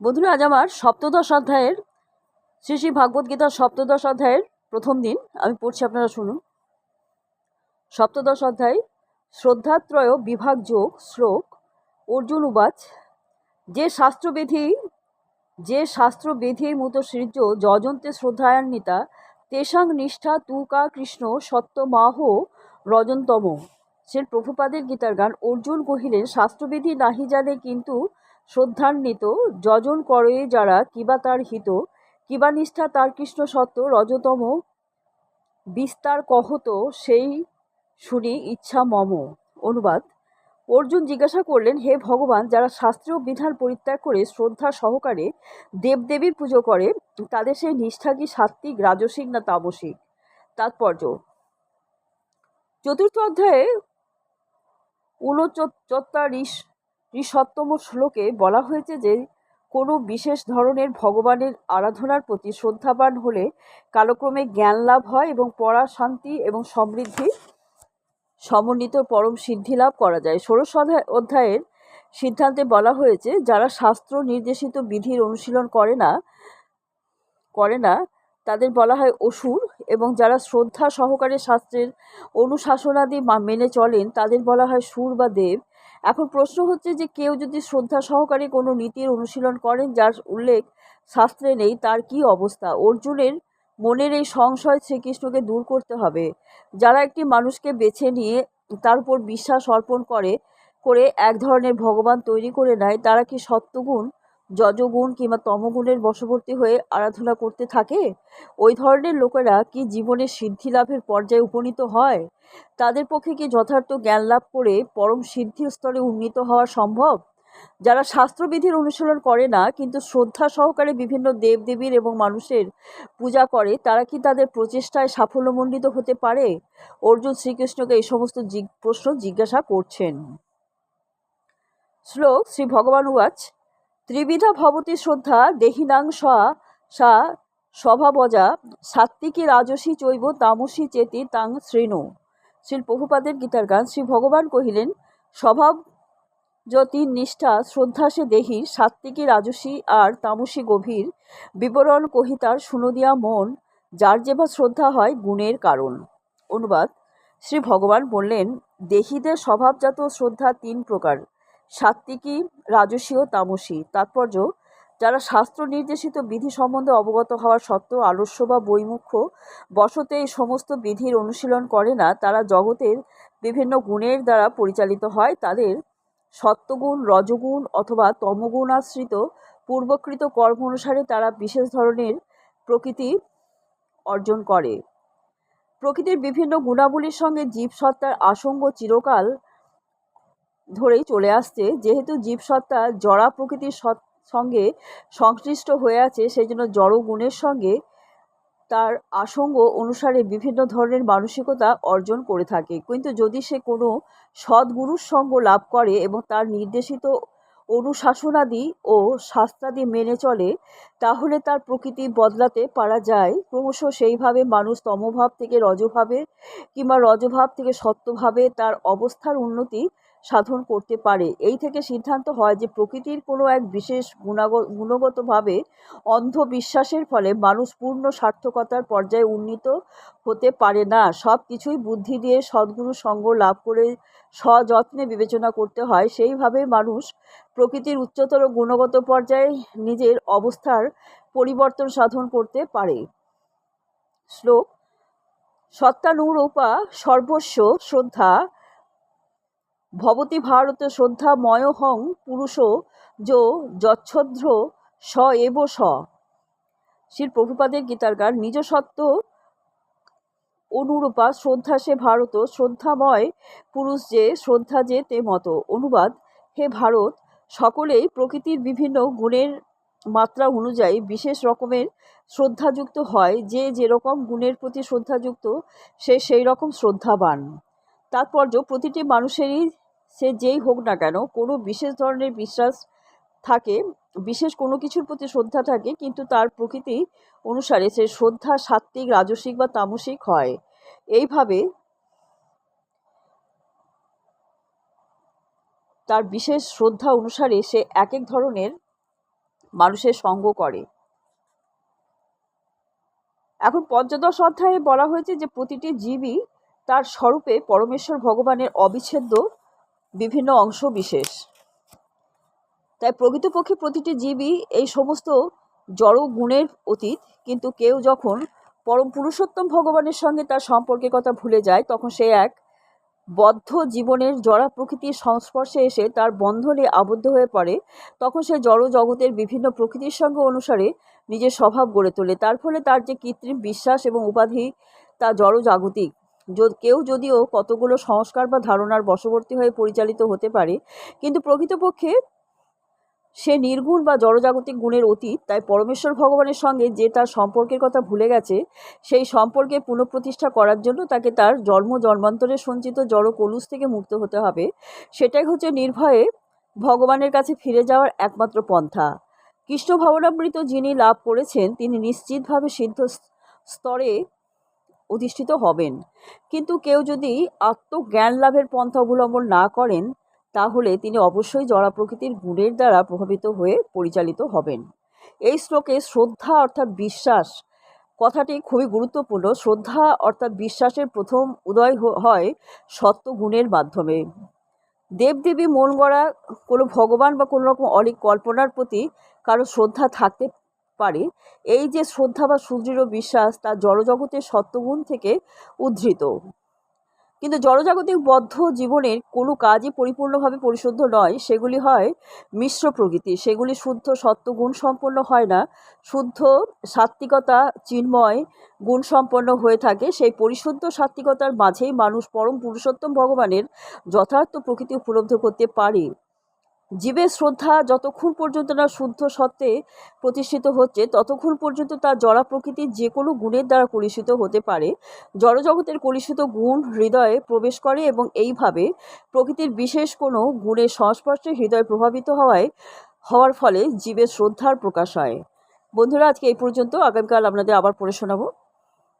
বন্ধুরা, আজ আমার সপ্তদশ অধ্যায়ের শ্রী শ্রী ভাগবত গীতার সপ্তদশ অধ্যায়ের প্রথম দিন। আমি পড়ছি, আপনারা শুনুন। সপ্তদশ অধ্যায়, শ্রদ্ধাত্রয় বিভাগ যোগ শ্লোক, অর্জুন উবাচ, যে শাস্ত্রবিধি যে শাস্ত্রবিধি মতো সৃজ্য যজন্তে শ্রদ্ধায়ান্বিতা, তেষাং নিষ্ঠা তুকা কৃষ্ণ সত্যমাহ রজন্তম। সে প্রভুপাদের গীতার গান অর্জুন কহিলেন, শাস্ত্রবিধি নাহি জানে, কিন্তু শ্রদ্ধান্বিত, যজন করে যারা কিবা তার হিত, কিবা নিষ্ঠা তার কৃষ্ণ সত্য, রজতম বিস্তার কহত, সেই শুনি ইচ্ছা মম। অনুবাদ। অর্জুন জিজ্ঞাসা করলেন, হে ভগবান, যারা শাস্ত্রীয় বিধান পরিত্যাগ করে শ্রদ্ধা সহকারে দেবদেবীর পুজো করে, তাদের সেই নিষ্ঠা কি সাত্ত্বিক, রাজসিক না তামসিক? তাৎপর্য। চতুর্থ অধ্যায়ে ঊনচত্বরিশ ত্রিশত্তম শ্লোকে বলা হয়েছে যে, কোনো বিশেষ ধরনের ভগবানের আরাধনার প্রতি শ্রদ্ধাবান হলে কালক্রমে জ্ঞান লাভ হয় এবং পড়া শান্তি এবং সমৃদ্ধি সমন্বিত পরম সিদ্ধি লাভ করা যায়। ষোড়শ অধ্যায়ের সিদ্ধান্তে বলা হয়েছে, যারা শাস্ত্র নির্দেশিত বিধির অনুশীলন করে না করে না, তাদের বলা হয় অসুর এবং যারা শ্রদ্ধা সহকারে শাস্ত্রের অনুশাসনাদি মেনে চলেন, তাদের বলা হয় সুর বা দেব। এখন প্রশ্ন হচ্ছে যে কেউ যদি শ্রদ্ধা সহকারে কোনো নীতির অনুশীলন করেন যার উল্লেখ শাস্ত্রে নেই, তার কি অবস্থা? অর্জুনের মনের এই সংশয় শ্রীকৃষ্ণকে দূর করতে হবে। যারা একটি মানুষকে বেছে নিয়ে তার উপর বিশ্বাস অর্পণ করে করে এক ধরনের ভগবান তৈরি করে নেয়, তারা কি সত্যগুণ যজগুণ কিংবা তমগুণের বশবর্তী হয়ে আরাধনা করতে থাকে? ওই ধরনের লোকেরা কি জীবনে সিদ্ধি লাভের পর্যায়ে উপনীত হয়? তাদের পক্ষে কি যথার্থ জ্ঞান লাভ করে পরম সিদ্ধির স্তরে উন্নীত হওয়া সম্ভব? যারা শাস্ত্রবিধির অনুশীলন করে না, কিন্তু শ্রদ্ধা সহকারে বিভিন্ন দেবদেবীর এবং মানুষের পূজা করে, তারা কি তাদের প্রচেষ্টায় সাফল্যমণ্ডিত হতে পারে? অর্জুন শ্রীকৃষ্ণকে এই সমস্ত প্রশ্ন জিজ্ঞাসা করছেন। শ্লোক শ্রী ভগবান উয়াচ ত্রিবিধা ভবতী শ্রদ্ধা দেহিনাং সা সা, স্বভাবজা, সাত্ত্বিকী রাজসী চৈব তামসী চেতি তাং শৃণু শ্রী প্রভুপাদের গীতার গান শ্রী ভগবান কহিলেন স্বভাব জ্যোতি নিষ্ঠা শ্রদ্ধা সে দেহি, সাত্ত্বিকী রাজসী আর তামসী গভীর। বিবরণ কহিতার শুনদিয়া মন, যার যে বা শ্রদ্ধা হয় গুণের কারণ। অনুবাদ শ্রী ভগবান বললেন, দেহীদের স্বভাবজাত শ্রদ্ধা তিন প্রকার। সাত্ত্বিকী রাজসী ও তামসী। তাৎপর্য, যারা শাস্ত্র নির্দেশিত বিধি সম্বন্ধে অবগত হওয়া সত্ত্বেও আলস্য বা বৈমুখ্য বশতে এই সমস্ত বিধির অনুশীলন করে না, তারা জগতের বিভিন্ন গুণের দ্বারা পরিচালিত হয়। তাদের সত্যগুণ, রজগুণ অথবা তমগুণ আশ্রিত পূর্বকৃত কর্ম অনুসারে তারা বিশেষ ধরনের প্রকৃতি অর্জন করে। প্রকৃতির বিভিন্ন গুণাবলীর সঙ্গে জীবসত্তার আসঙ্গ চিরকাল ধরেই চলে আসছে। যেহেতু জীবসত্তা জড়া প্রকৃতির সঙ্গে সংশ্লিষ্ট হয়ে আছে সেই জন্য জড় গুণের সঙ্গে তার আসঙ্গ অনুসারে বিভিন্ন ধরনের মানসিকতা অর্জন করে থাকে। কিন্তু যদি সে কোনো সদ্গুরুর সঙ্গ লাভ করে এবং তার নির্দেশিত অনুশাসনাদি ও শাস্ত্রাদি মেনে চলে, তাহলে তার প্রকৃতি বদলাতে পারা যায়। ক্রমশ সেইভাবে মানুষ তমভাব থেকে রজভাবে কিংবা রজভাব থেকে সত্যভাবে তার অবস্থার উন্নতি সাধন করতে পারে। এই থেকে সিদ্ধান্ত হয় যে প্রকৃতির কোনো এক বিশেষ গুণাগ, গুণগতভাবে অন্ধবিশ্বাসের ফলে মানুষ পূর্ণ সার্থকতার পর্যায়ে উন্নীত হতে পারে না। সব কিছুই বুদ্ধি দিয়ে সদ্গুরু সঙ্গ লাভ করে সযত্নে বিবেচনা করতে হয়। সেইভাবে মানুষ প্রকৃতির উচ্চতর গুণগত পর্যায়ে নিজের অবস্থার পরিবর্তন সাধন করতে পারে। শ্লোক সত্তানুরূপা সর্বস্ব শ্রদ্ধা ভবতি ভারত শ্রদ্ধাময় হং পুরুষ যো যচ্ছদ্র স এব স। শ্রী প্রভুপাদের গীতার গান। নিজ সত্য অনুরূপা শ্রদ্ধা সে ভারত, শ্রদ্ধাময় পুরুষ যে, শ্রদ্ধা যে তে মতো। অনুবাদ, হে ভারত, সকলেই প্রকৃতির বিভিন্ন গুণের মাত্রা অনুযায়ী বিশেষ রকমের শ্রদ্ধাযুক্ত হয়। যে যেরকম গুণের প্রতি শ্রদ্ধাযুক্ত, সে সেই রকম শ্রদ্ধাবান। তাৎপর্য, প্রতিটি মানুষেরই সে যেই হোক না কেন, কোনো বিশেষ ধরনের বিশ্বাস থাকে, বিশেষ কোনো কিছুর প্রতি শ্রদ্ধা থাকে, কিন্তু তার প্রকৃতি অনুসারে সে শ্রদ্ধা, সাত্ত্বিক, রাজসিক বা তামসিক হয়। এইভাবে তার বিশেষ শ্রদ্ধা অনুসারে সে এক এক ধরনের মানুষের সঙ্গ করে। এখন পঞ্চদশ অধ্যায়ে বলা হয়েছে যে প্রতিটি জীবই তার স্বরূপে পরমেশ্বর ভগবানের অবিচ্ছেদ্য বিভিন্ন অংশ বিশেষ। তাই প্রকৃতপক্ষে প্রতিটি জীবই এই সমস্ত জড় গুণের অতীত, কিন্তু কেউ যখন পরম পুরুষোত্তম ভগবানের সঙ্গে তার সম্পর্কের কথা ভুলে যায়, তখন সে এক বদ্ধ জীবনের জড়া প্রকৃতির সংস্পর্শে এসে তার বন্ধনে আবদ্ধ হয়ে পড়ে। তখন সে জড় জগতের বিভিন্ন প্রকৃতির সঙ্গে অনুসারে নিজের স্বভাব গড়ে তোলে। তার ফলে তার যে কৃত্রিম বিশ্বাস এবং উপাধি তা জড় জাগতিক। কেউ যদিও কতগুলো সংস্কার বা ধারণার বশবর্তী হয়ে পরিচালিত হতে পারে, কিন্তু প্রকৃতপক্ষে সে নির্গুণ বা জড়জাগতিক গুণের অতীত, তাই পরমেশ্বর ভগবানের সঙ্গে যে তার সম্পর্কের কথা ভুলে গেছে, সেই সম্পর্কে পুনঃপ্রতিষ্ঠা করার জন্য তাকে তার জন্ম জন্মান্তরে সঞ্চিত জড় কলুষ থেকে মুক্ত হতে হবে। সেটাই হচ্ছে নির্ভয়ে ভগবানের কাছে ফিরে যাওয়ার একমাত্র পন্থা। কৃষ্ণ ভাবনামৃত যিনি লাভ করেছেন, তিনি নিশ্চিতভাবে সিদ্ধ স্তরে অধিষ্ঠিত হবেন। কিন্তু কেউ যদি আত্মজ্ঞান লাভের পন্থা অবলম্বন না করেন, তাহলে তিনি অবশ্যই জড়া প্রকৃতির গুণের দ্বারা প্রভাবিত হয়ে পরিচালিত হবেন। এই শ্লোকে শ্রদ্ধা অর্থাৎ বিশ্বাস কথাটি খুবই গুরুত্বপূর্ণ। শ্রদ্ধা অর্থাৎ বিশ্বাসের প্রথম উদয় হয় সত্য গুণের মাধ্যমে। দেবদেবী মন গড়া কোনো ভগবান বা কোনো রকম অলিক কল্পনার প্রতি কারও শ্রদ্ধা থাকতে পারে। এই যে শ্রদ্ধা বা সুদৃঢ় বিশ্বাস তা জড়জগতের সত্যগুণ থেকে উদ্ধৃত। কিন্তু জড়জাগতিক বদ্ধ জীবনের কোনো কাজই পরিপূর্ণভাবে পরিশুদ্ধ নয়। সেগুলি হয় মিশ্র প্রকৃতি। সেগুলি শুদ্ধ সত্য গুণ সম্পন্ন হয় না। শুদ্ধ সাত্ত্বিকতা চিন্ময় গুণ সম্পন্ন হয়ে থাকে। সেই পরিশুদ্ধ সাত্ত্বিকতার মাঝেই মানুষ পরম পুরুষোত্তম ভগবানের যথার্থ প্রকৃতি উপলব্ধ করতে পারে। জীবের শ্রদ্ধা যতক্ষণ পর্যন্ত না শুদ্ধ সত্ত্বে প্রতিষ্ঠিত হচ্ছে, ততক্ষণ পর্যন্ত তার জড়া প্রকৃতির যে কোনো গুণের দ্বারা কলুষিত হতে পারে। জড়জগতের কলুষিত গুণ হৃদয়ে প্রবেশ করে এবং এইভাবে প্রকৃতির বিশেষ কোনো গুণের সংস্পর্শে হৃদয় প্রভাবিত হওয়ায়, হওয়ার ফলে জীবের শ্রদ্ধার প্রকাশ হয়। বন্ধুরা, আজকে এই পর্যন্ত। আগামীকাল আপনাদের আবার পড়ে শোনাবো।